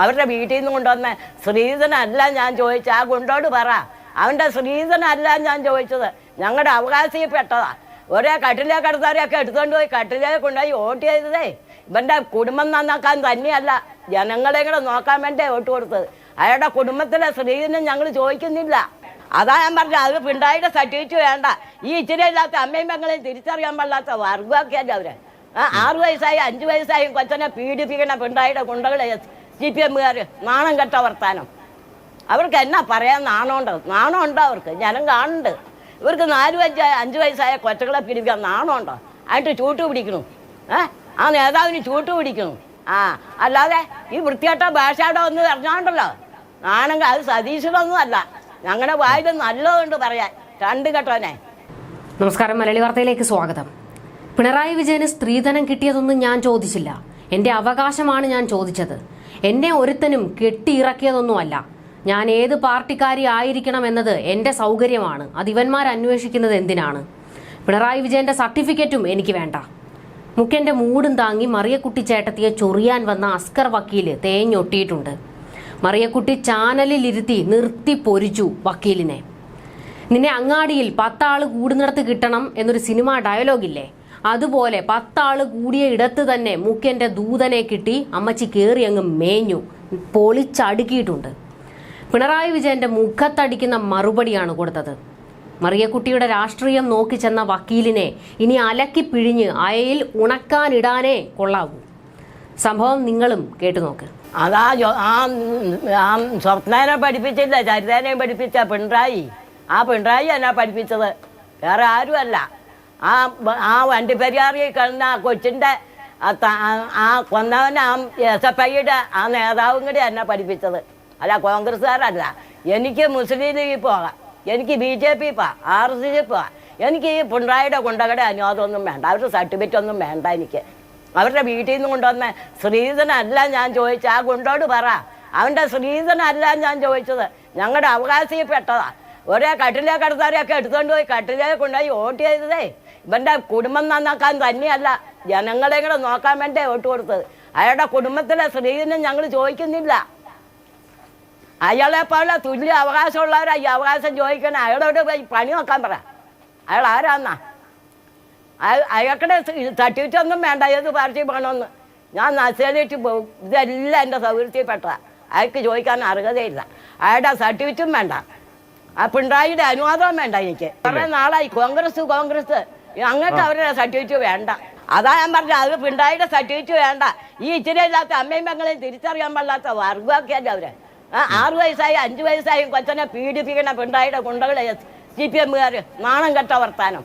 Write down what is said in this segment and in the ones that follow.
അവരുടെ വീട്ടിൽ നിന്ന് കൊണ്ടുവന്ന ശ്രീധനല്ല ഞാൻ ചോദിച്ച ആ ഗുണ്ടോട് പറ. അവന്റെ ശ്രീധനല്ല ഞാൻ ചോദിച്ചത്. ഞങ്ങളുടെ അവകാശയിൽപ്പെട്ടതാ. ഒരേ കട്ടിലേ കിടത്താരെയൊക്കെ എടുത്തുകൊണ്ട് പോയി കട്ടിലേ കൊണ്ടുപോയി വോട്ട് ചെയ്തതേ. ഇവന്റെ കുടുംബം നന്നാക്കാൻ തന്നെയല്ല ജനങ്ങളെ കൂടെ നോക്കാൻ വേണ്ടി വോട്ട് കൊടുത്തത്. അയാളുടെ കുടുംബത്തിലെ സ്ത്രീധനം ഞങ്ങൾ ചോദിക്കുന്നില്ല. അതാ ഞാൻ പറഞ്ഞത് അത് പിണ്ടായിയുടെ സർട്ടിഫിക്കറ്റ് വേണ്ട. ഈ ഇച്ചിരി ഇല്ലാത്ത അമ്മയും പെങ്ങളെയും തിരിച്ചറിയാൻ പാടില്ലാത്ത വർഗമൊക്കെയല്ലേ അവരെ? ആറ് വയസ്സായി അഞ്ച് വയസ്സായി കൊച്ചനെ പീഡിപ്പിക്കണ പിണ്ടായിയുടെ കുണ്ടകളെ സി പി എമ്മുകാർ നാണം കെട്ട വർത്താനം. അവർക്ക് എന്നാ പറയാൻ നാണമുണ്ട്? നാണമുണ്ടോ അവർക്ക്? ജനം കാണുന്നുണ്ട്. ഇവർക്ക് നാല് വയസ്സായ അഞ്ച് വയസ്സായ കൊറ്റകളെ പിടിക്കാൻ നാണമുണ്ടോ? ആയിട്ട് ചൂട്ട് പിടിക്കണു. ഏ? ആ നേതാവിന് ചൂട്ട് പിടിക്കണു. ആ അല്ലാതെ ഈ വൃത്തികെട്ട ഭാഷയുടെ ഒന്ന് അറിഞ്ഞാണ്ടല്ലോ. നാണെങ്കിൽ അത് സതീശനൊന്നും അല്ല ഞങ്ങളുടെ വായിൽ നല്ലതുണ്ട് പറയാൻ. രണ്ട് കെട്ടോനെ. നമസ്കാരം. മലയാളി വാർത്തയിലേക്ക് സ്വാഗതം. പിണറായി വിജയന് സ്ത്രീധനം കിട്ടിയതൊന്നും ഞാൻ ചോദിച്ചില്ല. എന്റെ അവകാശമാണ് ഞാൻ ചോദിച്ചത്. എന്നെ ഒരുത്തനും കെട്ടിയിറക്കിയതൊന്നുമല്ല. ഞാൻ ഏത് പാർട്ടിക്കാരി ആയിരിക്കണം എന്നത് എന്റെ സൗകര്യമാണ്. അത് ഇവന്മാർ അന്വേഷിക്കുന്നത് എന്തിനാണ്? പിണറായി വിജയന്റെ സർട്ടിഫിക്കറ്റും എനിക്ക് വേണ്ട. മുക്കന്റെ മൂടും താങ്ങി മറിയക്കുട്ടി ചേട്ടത്തിയെ ചൊറിയാൻ വന്ന അസ്കർ വക്കീൽ തേഞ്ഞൊട്ടിയിട്ടുണ്ട്. മറിയക്കുട്ടി ചാനലിലിരുത്തി നിർത്തി പൊരിച്ചു വക്കീലിനെ. നിന്നെ അങ്ങാടിയിൽ പത്താൾ കൂടുന്നിടത്ത് കിട്ടണം എന്നൊരു സിനിമ ഡയലോഗില്ലേ? അതുപോലെ പത്താൾ കൂടിയ ഇടത്ത് തന്നെ മുഖ്യന്റെ ദൂതനെ കിട്ടി അമ്മച്ചി കയറി അങ്ങ് മേഞ്ഞു. പൊളിച്ചടുക്കിയിട്ടുണ്ട്. പിണറായി വിജയന്റെ മുഖത്തടിക്കുന്ന മറുപടിയാണ് കൊടുത്തത്. മറിയക്കുട്ടിയുടെ രാഷ്ട്രീയം നോക്കി ചെന്ന വക്കീലിനെ ഇനി അലക്കി പിഴിഞ്ഞ് അയയിൽ ഉണക്കാനിടാനേ കൊള്ളാവൂ. സംഭവം നിങ്ങളും കേട്ടു നോക്ക്. അതാ ആ ആ സ്വപ്നനെ പഠിപ്പിച്ചില്ല ചരിതേനെയും പഠിപ്പിച്ച പിണറായി. ആ പിണറായി എന്നാ പഠിപ്പിച്ചത്? വേറെ ആരുമല്ല. ആ ആ ആ വണ്ടിപ്പെരിയാറിൽ കിടന്ന ആ കൊച്ചിന്റെ ആ കൊന്നവൻ ആ എസ് എഫ് ഐയുടെ ആ നേതാവും കൂടി എന്നെ പഠിപ്പിച്ചത്. അല്ല കോൺഗ്രസ്സുകാരല്ല. എനിക്ക് മുസ്ലിം ലീഗിൽ പോകാം. എനിക്ക് ബി ജെ പി പോവാം ആർ എസ് ജി പോവാം എനിക്ക് ഈ പിണറായിയുടെ കുണ്ടകടെ അനുവാദമൊന്നും വേണ്ട. അവരുടെ സർട്ടിഫിക്കറ്റ് ഒന്നും വേണ്ട എനിക്ക്. അവരുടെ വീട്ടിൽ നിന്ന് കൊണ്ടുവന്ന ശ്രീധനല്ല ഞാൻ ചോദിച്ചത്. ആ ഗുണ്ടോട് പറ. അവന്റെ ശ്രീധനല്ല ഞാൻ ചോദിച്ചത്. ഞങ്ങളുടെ അവകാശയിൽപ്പെട്ടതാ. ഒരേ കട്ടിലേ കിടത്താരെയൊക്കെ എടുത്തുകൊണ്ട് പോയി കട്ടിലേ കൊണ്ടുപോയി വോട്ട് ചെയ്തതേ ഇവന്റെ കുടുംബം നന്നാക്കാൻ തന്നെയല്ല ജനങ്ങളെ കൂടെ നോക്കാൻ വേണ്ടേ വോട്ട് കൊടുത്തത്. അയാളുടെ കുടുംബത്തിലെ സ്ത്രീധനം ഞങ്ങൾ ചോദിക്കുന്നില്ല. അയാളെ പോലെ തുല്യ അവകാശമുള്ളവരാ ഈ അവകാശം ചോദിക്കണേ അയാളോട് പണി നോക്കാൻ പറ. അയാൾ ആരാന്നാ? അയ- തട്ടിയിട്ടൊന്നും വേണ്ട. ഏത് പാർട്ടി വേണമെന്ന് ഞാൻ നസേലിട്ട് പോകും ഇതെല്ലാം എന്റെ സൗകര്യത്തിൽപ്പെട്ട. അയാൾക്ക് ചോദിക്കാൻ അർഹതയില്ല. അയാളുടെ സർട്ടിഫിക്കറ്റും വേണ്ട. ആ പിണറായിയുടെ അനുവാദവും വേണ്ട എനിക്ക്. കുറേ നാളായി കോൺഗ്രസ് കോൺഗ്രസ്. അങ്ങോട്ട് അവരുടെ സർട്ടിഫിക്കറ്റ് വേണ്ട. അതാ ഞാൻ പറഞ്ഞത് അത് പിണ്ടായിട്ട് സർട്ടിഫിക്കറ്റ് വേണ്ട. ഈ ഇച്ചിരി ഇല്ലാത്ത അമ്മയും പെങ്ങളെയും തിരിച്ചറിയാൻ പാടില്ലാത്ത വർഗമാക്കിയാൽ അവരെ. ആറു വയസ്സായി അഞ്ചു വയസ്സായി കൊച്ചനെ പീഡിപ്പിക്കണ പിണ്ടായിട്ട് കുണ്ടകളെ സി പി എമ്മുകാർ നാണം കെട്ട വർത്താനം.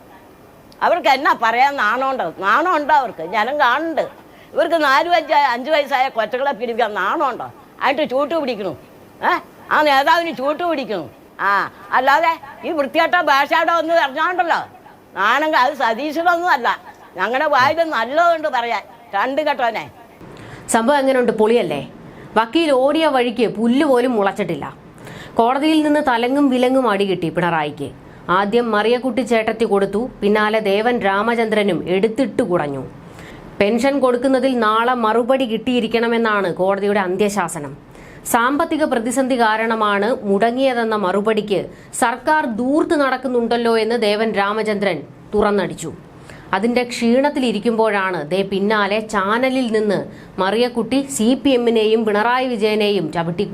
അവർക്ക് എന്നാ പറയാൻ നാണമുണ്ട്? നാണമുണ്ടോ അവർക്ക്? ജനം കാണുന്നുണ്ട്. ഇവർക്ക് നാലു വയസ്സായ അഞ്ചു വയസ്സായ കൊച്ചകളെ പീഡിപ്പിക്കാൻ നാണമുണ്ടോ? ആയിട്ട് ചൂട്ടു പിടിക്കണു. ഏ? ആ നേതാവിന് ചൂട്ടു പിടിക്കണു. ആ അല്ലാതെ ഈ വൃത്തികെട്ട ഭാഷയുടെ ഒന്ന് പറഞ്ഞാണ്ടല്ലോ നാണെങ്കിൽ അത് സതീശനൊന്നും അല്ല ഞങ്ങളുടെ വായിൽ നല്ലതുണ്ട് പറയാൻ. രണ്ട് കേട്ടോനെ സംഭവം എങ്ങനെയുണ്ട് പൊളിയല്ലേ? വക്കീൽ ഓടിയ വഴിക്ക് പുല്ല് പോലും മുളച്ചിട്ടില്ല. കോടതിയിൽ നിന്ന് തലങ്ങും വിലങ്ങും അടി കിട്ടി പിണറായിക്ക്. ആദ്യം മറിയക്കുട്ടി ചേട്ടത്തി കൊടുത്തു പിന്നാലെ ദേവൻ രാമചന്ദ്രനും എടുത്തിട്ട് കുടഞ്ഞു പെൻഷൻ കൊടുക്കുന്നതിൽ നാളെ മറുപടി കിട്ടിയിരിക്കണമെന്നാണ് കോടതിയുടെ അന്ത്യശാസനം. സാമ്പത്തിക പ്രതിസന്ധി കാരണമാണ് മുടങ്ങിയതെന്ന മറുപടിക്ക് സർക്കാർ ദൂർത്ത് നടക്കുന്നുണ്ടല്ലോ എന്ന് ദേവൻ രാമചന്ദ്രൻ തുറന്നടിച്ചു. അതിന്റെ ക്ഷീണത്തിലിരിക്കുമ്പോഴാണ് ദേ പിന്നാലെ ചാനലിൽ നിന്ന് മറിയക്കുട്ടി സി പി എമ്മിനെയും പിണറായി വിജയനെയും ചവിട്ടി